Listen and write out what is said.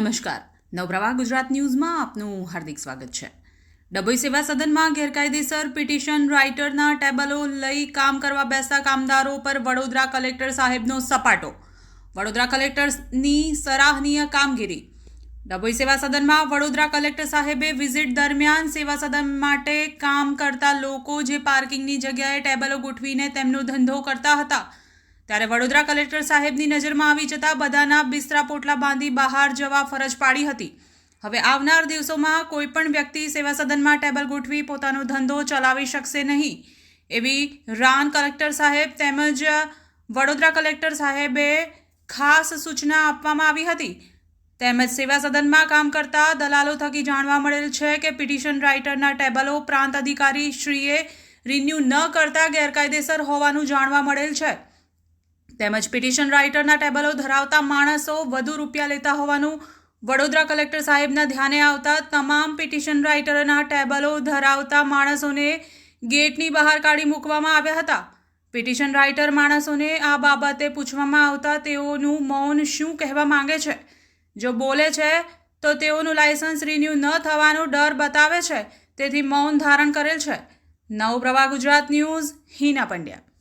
નમસ્કાર. નવપ્રવાહ ગુજરાત ન્યૂઝમાં આપનું હાર્દિક સ્વાગત છે. ડભોઈ સેવા સદનમાં ગેરકાયદેસર પિટિશન રાઇટરના ટેબલો લઈ કામ કરવા બેસતા કામદારો પર વડોદરા કલેક્ટર સાહેબનો સપાટો. વડોદરા કલેક્ટરની સરાહનીય કામગીરી. ડભોઈ સેવા સદનમાં વડોદરા કલેક્ટર સાહેબે વિઝિટ દરમિયાન સેવા સદન માટે કામ કરતા લોકો જે પાર્કિંગની જગ્યાએ ટેબલો ગોઠવીને તેમનો ધંધો કરતા હતા. ત્યારે વડોદરા કલેક્ટર સાહેબની નજરમાં આવી જતા બધાના બિસ્તરા પોટલા બાંધી બહાર જવા ફરજ પાડી હતી. હવે આવનાર દિવસોમાં કોઈપણ વ્યક્તિ સેવા સદનમાં ટેબલ ગોઠવી પોતાનો ધંધો ચલાવી શકશે નહીં. એવી રાન કલેક્ટર સાહેબ તેમજ વડોદરા કલેક્ટર સાહેબે ખાસ સૂચના આપવામાં આવી હતી. તેમજ સેવા સદનમાં કામ કરતા દલાલો થકી જાણવા મળેલ છે કે પિટિશન રાઇટરના ટેબલો પ્રાંત અધિકારી શ્રીએ રિન્યૂ ન કરતા ગેરકાયદેસર હોવાનું જાણવા મળેલ છે. તેમજ પિટિશન રાઇટરના ટેબલો ધરાવતા માણસો વધુ રૂપિયા લેતા હોવાનું વડોદરા કલેક્ટર સાહેબના ધ્યાને આવતા તમામ પિટિશન રાઇટરના ટેબલો ધરાવતા માણસોને ગેટની બહાર કાઢી મૂકવામાં આવ્યા હતા. પિટિશન રાઇટર માણસોને આ બાબતે પૂછવામાં આવતા તેઓનું મૌન શું કહેવા માંગે છે? જો બોલે છે, તો તેઓનું લાયસન્સ રિન્યૂ ન થવાનો ડર બતાવે છે, તેથી મૌન ધારણ કરેલ છે. નવ પ્રવાહ ગુજરાત ન્યૂઝ, હિના પંડ્યા.